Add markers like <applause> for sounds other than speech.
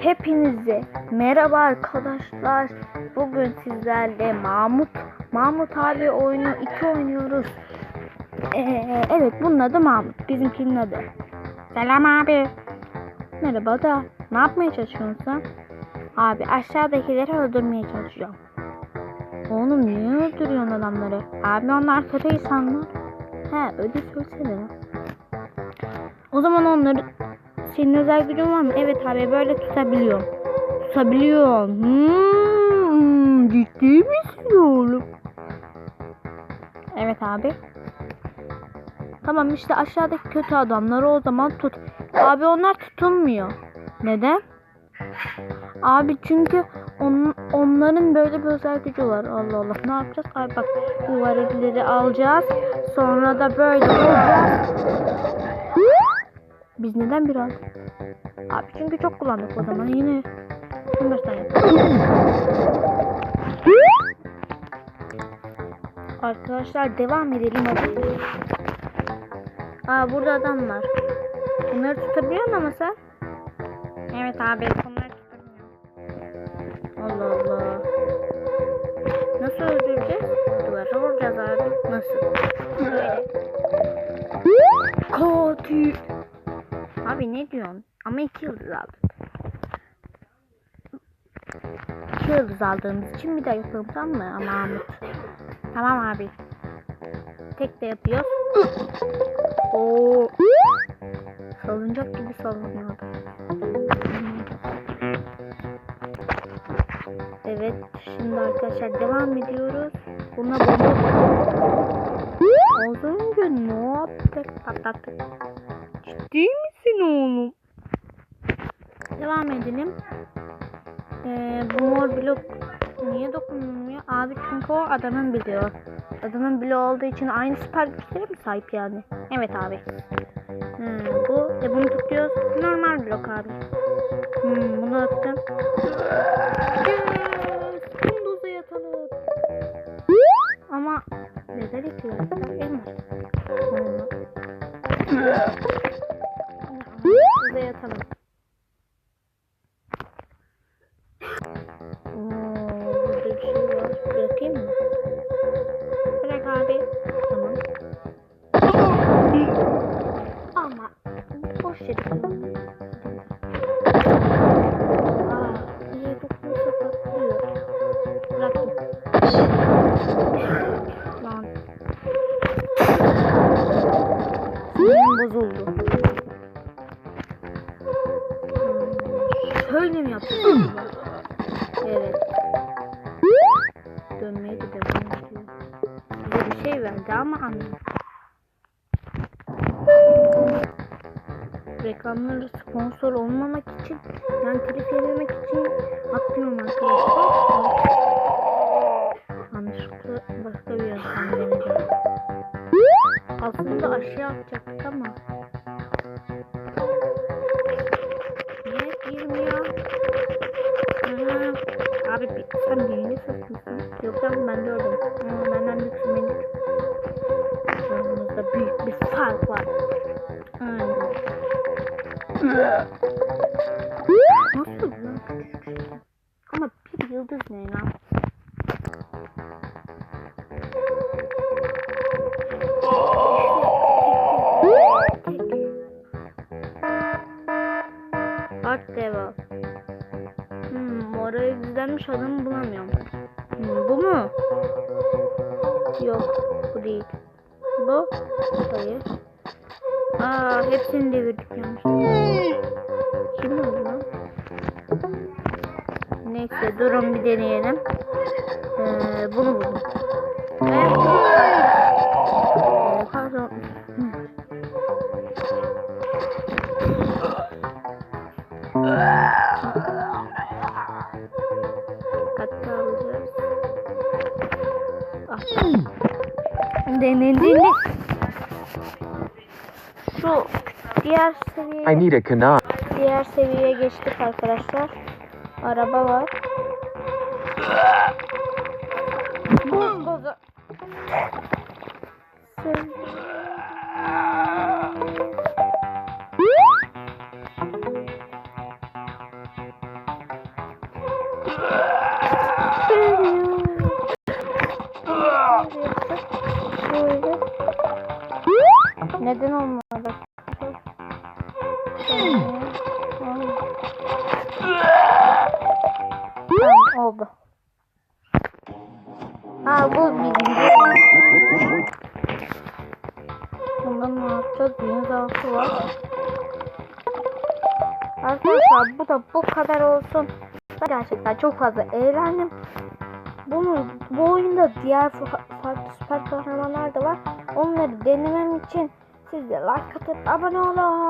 Hepinize merhaba arkadaşlar. Bugün sizlerle Mahmut Mahmut abi oyunu 2 oynuyoruz. Ee, evet bunun adı Mahmut. Bizimkinin adı. Selam abi. Merhaba da ne yapmaya çalışıyorsun? Abi aşağıdakileri öldürmeye çalışıyorum. Oğlum niye öldürüyorsun adamları? Abi onlar kötü insanlar. He öyle söylesene. O zaman onları senin özel gücün var mı? Evet abi böyle tutabiliyorum. Tutabiliyorum. Hmm, ciddi misin oğlum? Evet abi. Tamam işte aşağıdaki kötü adamları o zaman tut. Abi onlar tutulmuyor. Neden? Abi çünkü on, onların böyle bir özel gücü var. Allah Allah ne yapacağız? Abi bak bu varilleri alacağız. Sonra da böyle olacağız. Biz neden biraz? Abi çünkü çok kullandık o zaman yine. Bunu baştan yapalım. Arkadaşlar devam edelim hadi. Aa burada adam var. Bunları tutabiliyor ama sen? Evet abi bunları tutamıyorum. Allah Allah. Nasıl öldüreceğiz? Duvara vuracağız abi. Nasıl? <laughs> Katil. Abi ne diyorsun? Ama iki yıldız aldık. İki yıldız aldığımız için bir daha yapalım tamam mı? Ama Ahmet. Tamam abi. Tek de yapıyoruz. Oo. Salıncak gibi sallanıyor. Evet şimdi arkadaşlar devam ediyoruz. Buna bomba Az önce ne yaptık? Patlattık. Ciddi misin oğlum? Devam edelim. Ee, bu mor blok niye dokunulmuyor? Abi çünkü o adamın biliyor. Adamın bloğu olduğu için aynı süper güçlere mi sahip yani? Evet abi. Hmm, bu e bunu tutuyoruz. Normal blok abi. Hmm, bunu attım. Yes! Kunduz'a yatalım. Ama neden yıkıyoruz? Elmas. Hmm. Burada bir şey var. Bırakayım mı? Bırak abi. Tamam. Ama boş. Sinirim bozuldu. Şöyle mi yapıyorsun? Verdi ama. Reklamları sponsor olmamak için yani telif yememek için atmıyorum arkadaşlar. Yanlışlıkla başka bir yöntem deneyeceğim. Aslında aşağı atacaktık ama. Niye girmiyor? Hı, Abi sen birini satmışsın. Yok lan ben gördüm. Hı, benden büyüksün Ama bir yıldız ne lan? Art devam. Hmm, oraya gizlenmiş adamı bulamıyorum. Hmm, bu mu? Yok, bu değil. Bu? Hayır. Aa, hepsini devirdik yanlış. Neyse, durun bir deneyelim. Ee, bunu buldum. Ee, pardon. Hatta alacağız. Ah. Şu diğer I seviye need a diğer seviyeye geçtik arkadaşlar. Araba var. Buz bozu. Neden olmadı? Oldu. Ha bu birinci. Bundan ne yapacağız? Deniz altı var. Arkadaşlar bu da bu kadar olsun. Ben gerçekten çok fazla eğlendim. Bunu bu oyunda diğer fa- farklı süper kahramanlar da var. Onları denemem için siz de like atıp abone olun.